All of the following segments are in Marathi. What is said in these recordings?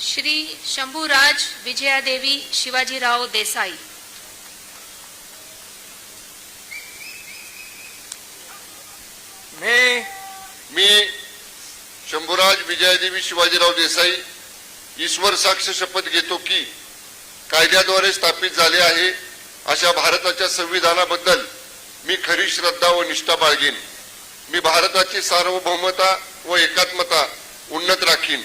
श्री शंभूराज विजयादेवी शिवाजीराव देसाई। मी मी शंभूराज विजयादेवी शिवाजीराव देसाई ईश्वर साक्ष शपथ घेतो की कायद्याद्वारे स्थापित झाले आहे अशा भारताच्या संविधानाबद्दल मी खरी श्रद्धा व निष्ठा बाळगेन. मी भारताची सार्वभौमता व एकात्मता उन्नत राखीन.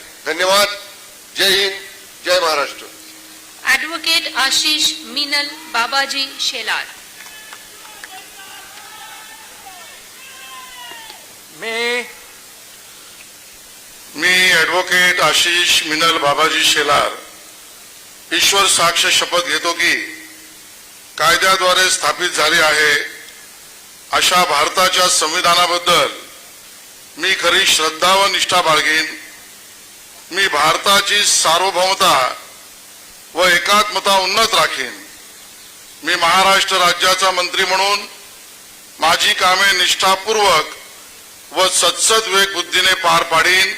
धन्यवाद. जय हिंद जय महाराष्ट्र. ॲडव्होकेट आशिष मीनल बाबाजी शेलार मी मी ॲडव्होकेट आशिष मिनल बाबाजी शेलार ईश्वर साक्ष शपथ घेतो की कायद्याद्वारे स्थापित झाले आहे. अशा भारताच्या संविधानाबद्दल मी खरी श्रद्धा व निष्ठा बाळगेन. मी भारताची सार्वभौमता व एकात्मता उन्नत राखीन. मी महाराष्ट्र राज्याचा मंत्री म्हणून माझी कामे निष्ठापूर्वक व सत्सद विवेक बुद्धीने पार पाडीन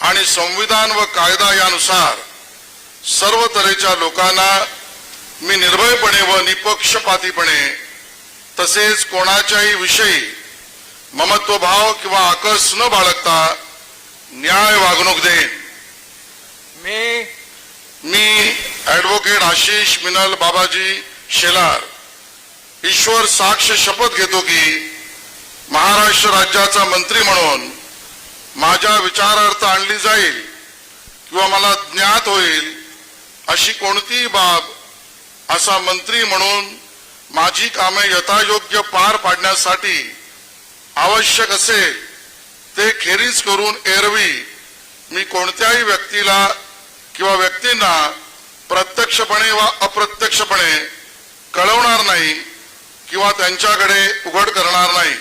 आणि संविधान व कायदा यानुसार सर्व तऱ्हेच्या लोकांना मी निर्भयपणे व निपक्षपातीपणे तसेच कोणाच्याही विषयी ममत्वभाव किंवा आकस न बाळगता न्याय वागणूक देईन मी मी ॲडव्होकेट आशिष मिनल बाबाजी शेलार. ईश्वर साक्ष शपथ घेतो की महाराष्ट्र राज्याचा मंत्री म्हणून माझ्या विचारार्थ आणली जाईल किंवा मला ज्ञात होईल अशी कोणतीही बाब असा मंत्री म्हणून माझी कामे यथायोग्य पार पाडण्यासाठी आवश्यक असेल. ते खेरीज करून एरवी मी कोणत्याही व्यक्तीला किंवा व्यक्तींना प्रत्यक्षपणे वा अप्रत्यक्षपणे कळवणार नाही किंवा त्यांच्याकडे उघड करणार नाही.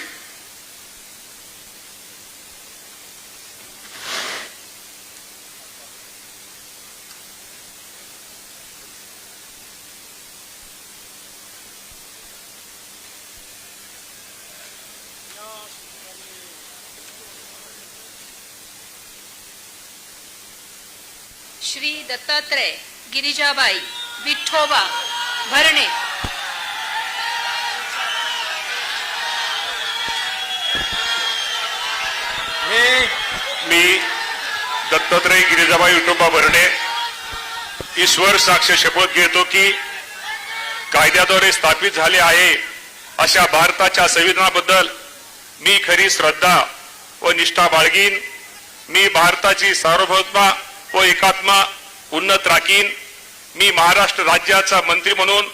श्री दत्तात्रय गिरिजाबाई विठोबा भरणे. मी दत्तात्रय गिरिजाबाई विठोबा भरणे ईश्वर साक्ष शपथ घेतो की कायद्याद्वारे स्थापित झाले आहे अशा भारताच्या संविधानाबद्दल मी खरी श्रद्धा व निष्ठा बाळगीन. मी भारताची सार्वभौमता व एकात्मा उन्नत राखीन. मी महाराष्ट्र राज्याचा मंत्री म्हणून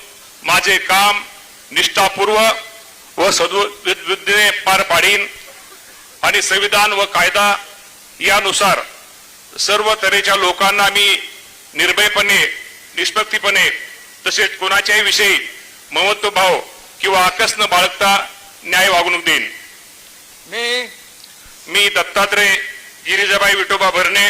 माझे काम निष्ठापूर्व व सद्बुद्धीने पार पाडीन आणि संविधान व कायदा यानुसार सर्व तऱ्हेच्या लोकांना मी निर्भयपणे निष्पक्षीपणे तसेच कोणाच्याही विषयी ममत्व भाव किंवा आकस न बाळगता न्याय वागणूक देईन. मी मी दत्तात्रय गिरिजाबाई विठोबा भरणे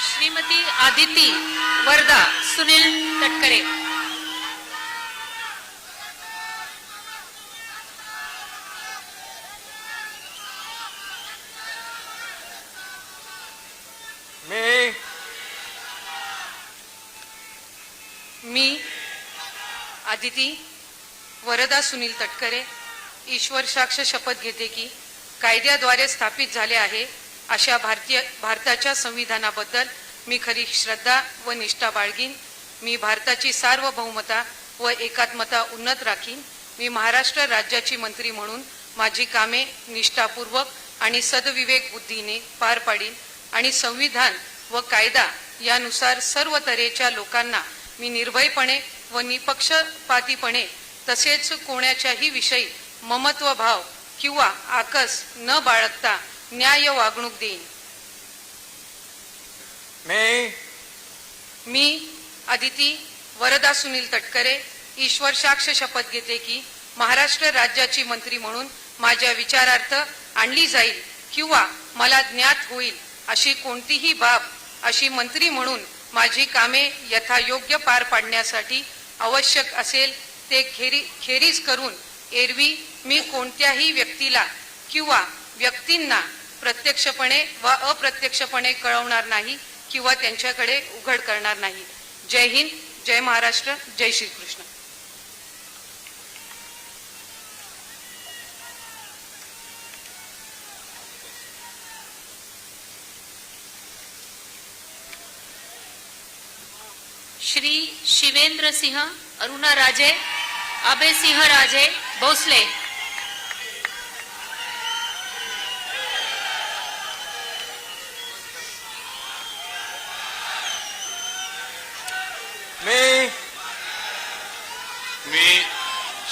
श्रीमती आदिती वर्धा सुनील तटकरे. मी मी आदिती वरदा सुनील तटकरे. ईश्वर साक्ष शपथ घेते की कायद्याद्वारे स्थापित झाले आहे. अशा भारतीय भारताच्या संविधानाबद्दल मी खरी श्रद्धा व निष्ठा बाळगीन. मी भारताची सार्वभौमता व एकात्मता उन्नत राखीन. मी महाराष्ट्र राज्याची मंत्री म्हणून माझी कामे निष्ठापूर्वक आणि सदविवेक बुद्धीने पार पाडीन आणि संविधान व कायदा यानुसार सर्व तऱ्हेच्या लोकांना मी निर्भयपणे व निपक्षपातीपणे तसेच कोणाच्याही विषयी ममत्वभाव किंवा आकस न बाळगता न्याय वागणूक देईन. मी? मी आदिती वरदा सुनील तटकरे ईश्वर साक्ष शपथ घेते की महाराष्ट्र राज्याची मंत्री म्हणून माझ्या विचारार्थ आणली जाईल किंवा मला ज्ञात होईल अशी कोणतीही बाब अशी मंत्री म्हणून माझी कामे यथायोग्य पार पाडण्यासाठी आवश्यक असेल ते खेरी खेरीज करून एरवी मी कोणत्याही व्यक्तीला किंवा व्यक्तींना प्रत्यक्षपणे व अप्रत्यक्षपणे कळवणार नाही किंवा त्यांच्याकडे उघड करणार नाही. जय हिंद जय महाराष्ट्र जय श्रीकृष्ण. श्री शिवेंद्र सिंह अरुणा राजे अभय सिंह राजे भोसले.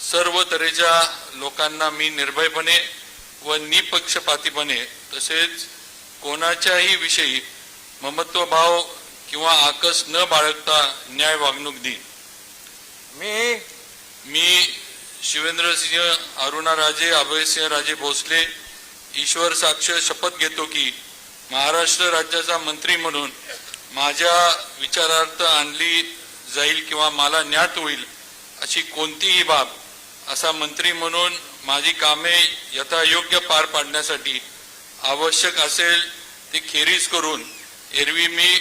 सर्व तऱ्हेच्या लोकांना मी निर्भयपणे व निपक्षपातीपणे तसेच कोणाच्याही विषयी ममत्वभाव किंवा आकस न बाळगता न्याय वागणूक देईन. मी मी शिवेंद्रसिंह अरुणा राजे अभयसिंह राजे भोसले ईश्वर साक्ष शपथ घेतो की महाराष्ट्र राज्याचा मंत्री म्हणून माझ्या विचारार्थ आणली जाईल किंवा मला ज्ञात होईल अशी कोणतीही बाब असा मंत्री म्हणून माझी कामे यथायोग्य पार पाडण्यासाठी आवश्यक असेल ती खेरीज करून एरवी मी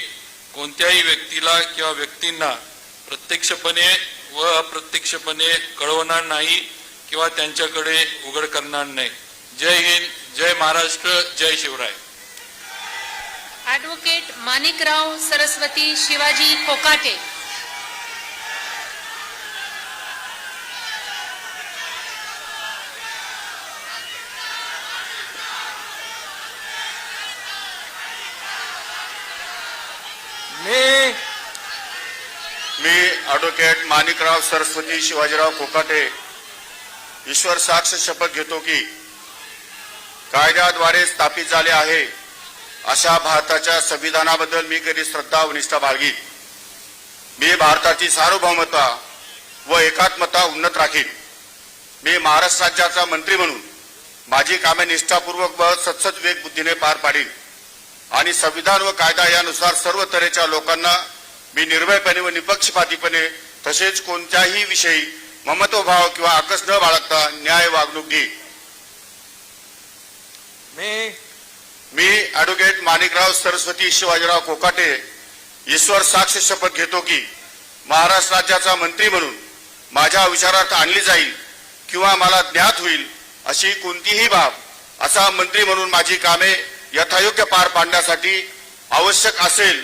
कोणत्याही व्यक्तीला किंवा व्यक्तींना प्रत्यक्षपणे व अप्रत्यक्षपणे कळवणार नाही किंवा त्यांच्याकडे उघड करणार नाही. जय हिंद जय महाराष्ट्र जय शिवराय. ॲडव्होकेट माणिकराव सरस्वती शिवाजी कोकाटे मी मी ॲडव्होकेट माणिकराव सरस्वती शिवाजीराव कोकाटे ईश्वर साक्ष शपथ घेतो की कायद्याद्वारे स्थापित झाले आहे अशा भारताच्या संविधानाबद्दल मी कधी श्रद्धा व निष्ठा बाळगी मी भारताची सार्वभौमता व एकात्मता उन्नत राखीन. मी महाराष्ट्र राज्याचा मंत्री म्हणून माझी कामे निष्ठापूर्वक व सत्सद वेग बुद्धीने पार पाडीन. आणि संविधान व कायदा यानुसार सर्व तऱ्हेच्या लोकांना मी निर्भयपणे व निपक्षपातीपणे तसेच कोणत्याही विषयी ममत्वभाव किंवा आकस न बाळगता न्याय वागणूक देईन मी मी ॲडव्होकेट माणिकराव सरस्वती शिवाजीराव कोकाटे ईश्वर साक्ष शपथ घेतो की महाराष्ट्र राज्याचा मंत्री म्हणून माझ्या विचारार्थ आणली जाईल किंवा मला ज्ञात होईल अशी कोणतीही बाब असा मंत्री म्हणून माझी कामे यथायोग्य पार पाडण्यासाठी आवश्यक असेल